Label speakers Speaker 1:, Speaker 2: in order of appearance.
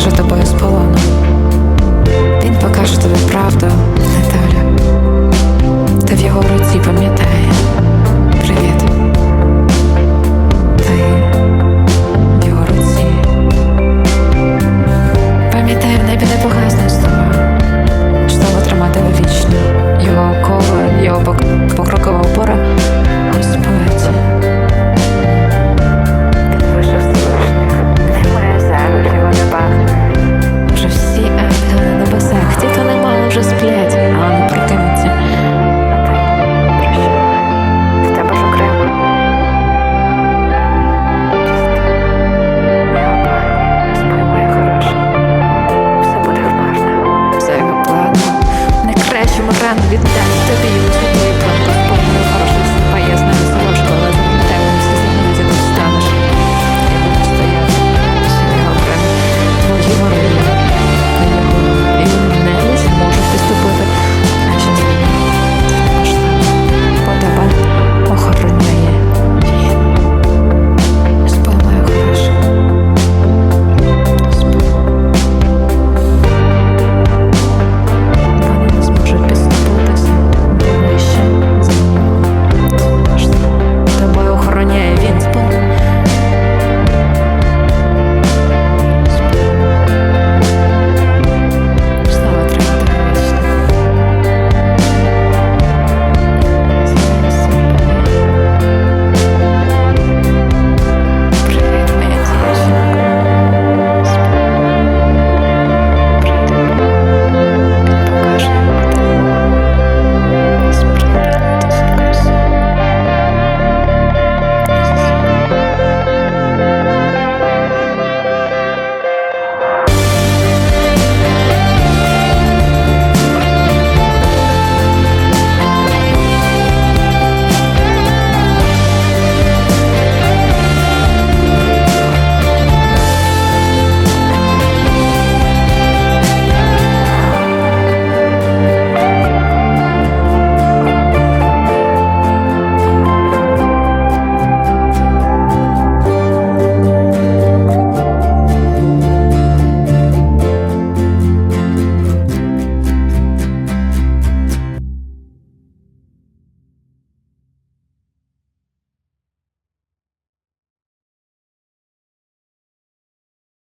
Speaker 1: зв'яже тобою з полоном. Він покаже тобі. стану віддам тобі.